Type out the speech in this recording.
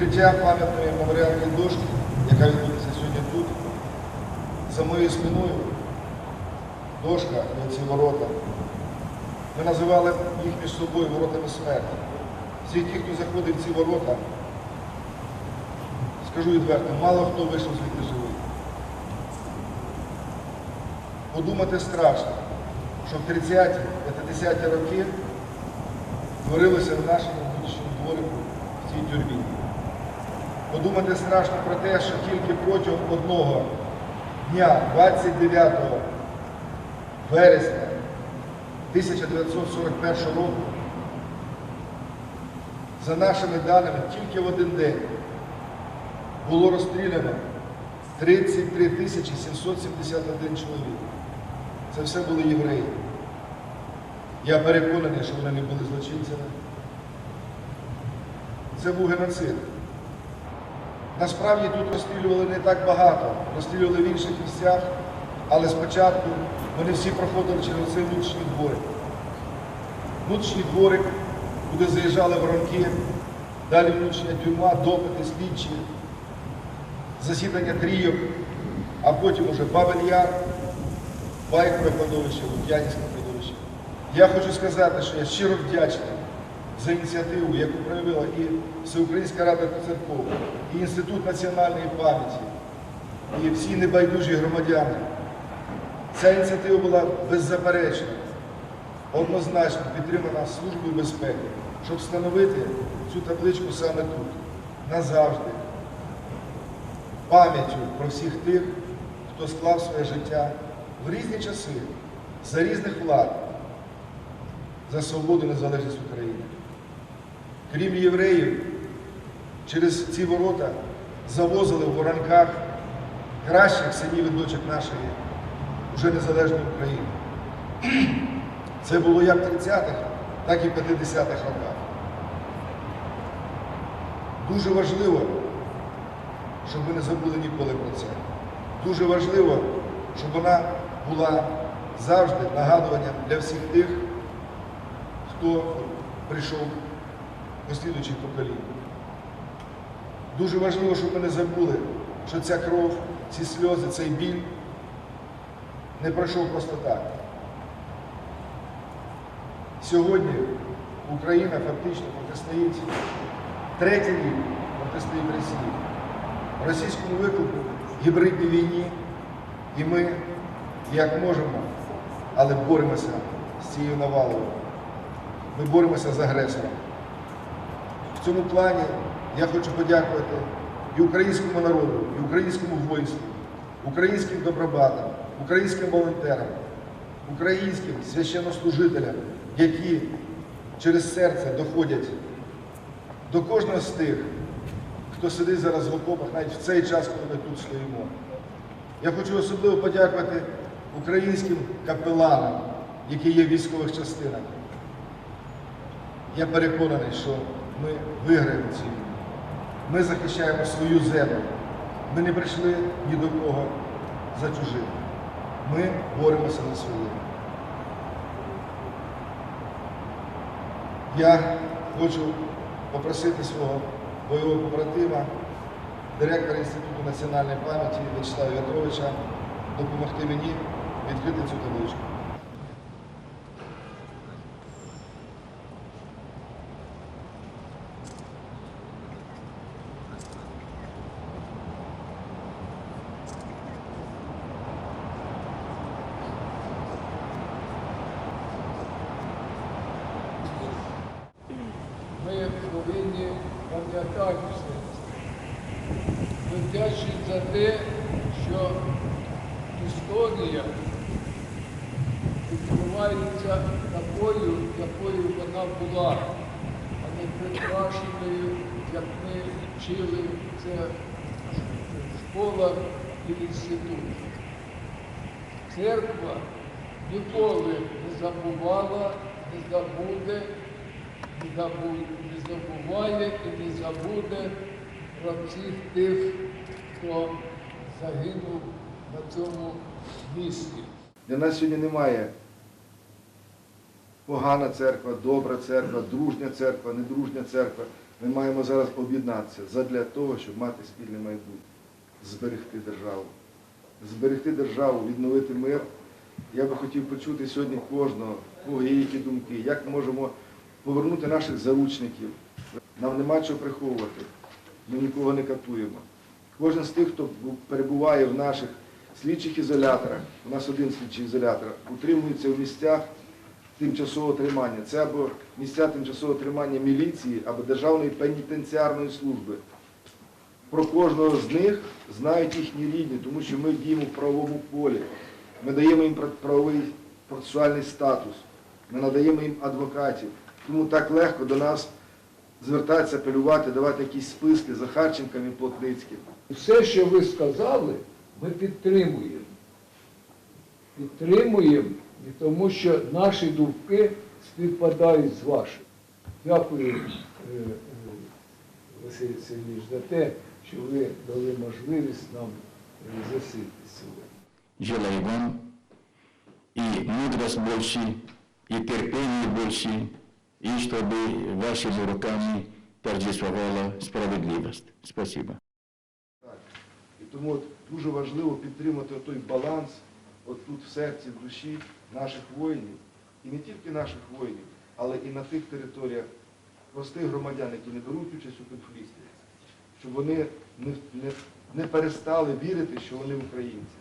Відкриття пам'ятної меморіальної дошки, яка відбудеться сьогодні тут, за моєю спиною, дошка і ці ворота. Ми називали їх між собою воротами смерті. Всі ті, хто заходив в ці ворота, скажу відверто, мало хто вийшов звідти живий. Подумати страшно, що в 30-ті, 50-ті роки творилося в нашому внутрішньому дворику в цій тюрмі. Подумати страшно про те, що тільки протягом одного дня, 29 вересня 1941 року, за нашими даними, тільки в один день було розстріляно 33 тисячі 771 чоловік. Це все були євреї. Я переконаний, що вони не були злочинцями. Це був геноцид. Насправді тут розстрілювали не так багато, розстрілювали в інших місцях, але спочатку вони всі проходили через цей внутрішній дворик. Внутрішній дворик, куди заїжджали воронки, далі внутрішня тюрма, допити, слідчі, засідання трійок, а потім уже Бабель Яр, Байкове кладовище, Лук'янівське кладовище. Я хочу сказати, що я щиро вдячний за ініціативу, яку проявила і Всеукраїнська рада церков, і Інститут національної пам'яті, і всі небайдужі громадяни. Ця ініціатива була беззаперечна, однозначно підтримана Службою безпеки, щоб встановити цю табличку саме тут, назавжди, пам'яттю про всіх тих, хто склав своє життя в різні часи, за різних влад, за свободу і незалежність України. Крім євреїв, через ці ворота завозили в воронках кращих синів і дочок нашої вже незалежної України. Це було як в 30-х, так і в 50-х роках. Дуже важливо, щоб ми не забули ніколи про це. Дуже важливо, щоб вона була завжди нагадуванням для всіх тих, хто прийшов послідуючих поколінь. Дуже важливо, щоб ми не забули, що ця кров, ці сльози, цей біль не пройшов просто так. Сьогодні Україна фактично протистоїть третій рік протистоїть Росії. Російському виклику гібридній війні, і ми, як можемо, але боремося з цією навалою. Ми боремося з агресором. В цьому плані я хочу подякувати і українському народу, і українському воїнству, українським добробатам, українським волонтерам, українським священнослужителям, які через серце доходять до кожного з тих, хто сидить зараз в окопах, навіть в цей час, коли ми тут стоїмо. Я хочу особливо подякувати українським капеланам, які є в військових частинах. Я переконаний, що ми виграємо цю війну. Ми захищаємо свою землю. Ми не прийшли ні до кого за чужим. Ми боремося за своє. Я хочу попросити свого бойового побратима, директора Інституту національної пам'яті Вячеслава В'ятровича допомогти мені відкрити цю табличку. Повинні пам'ятати все. Вдячні за те, що історія відкривається такою, якою вона була, а не прикрашеною, як ми вчили це в школах і інститутах. Церква ніколи не забувала, не забуде не забу- не забуває і не забуде про всіх тих, хто загинув на цьому місці. Для нас сьогодні немає погана церква, добра церква, дружня церква, недружня церква. Ми маємо зараз об'єднатися задля того, щоб мати спільне майбутнє, зберегти державу. Зберегти державу, відновити мир. Я би хотів почути сьогодні кожного, кого є які думки, як ми можемо повернути наших заручників. Нам нема чого приховувати. Ми нікого не катуємо. Кожен з тих, хто перебуває в наших слідчих ізоляторах, у нас один слідчий ізолятор, утримується в місцях тимчасового тримання. Це або місця тимчасового тримання міліції, або Державної пенітенціарної служби. Про кожного з них знають їхні рідні, тому що ми діємо в правовому полі. Ми даємо їм правовий процесуальний статус, ми надаємо їм адвокатів. Тому так легко до нас звертатися, апелювати, давати якісь списки Захарченкам і Плотницьким. Все, що ви сказали, ми підтримуємо. Підтримуємо, і тому що наші думки співпадають з вашими. Дякую, е, е, Василь Сергійович, за те, що ви дали можливість нам е, сьогодні. Желаю вам и мудрость больше, и терпение больше, и чтобы вашими руками торжествовала справедливость. Спасибо. Так. І тому от дуже важливо підтримати той баланс от тут в серці, в душі наших воїнів. І не тільки наших воїнів, але і на тих територіях простих громадян, які не беруть участь у конфлікті, щоб вони не, не, не перестали вірити, що вони українці.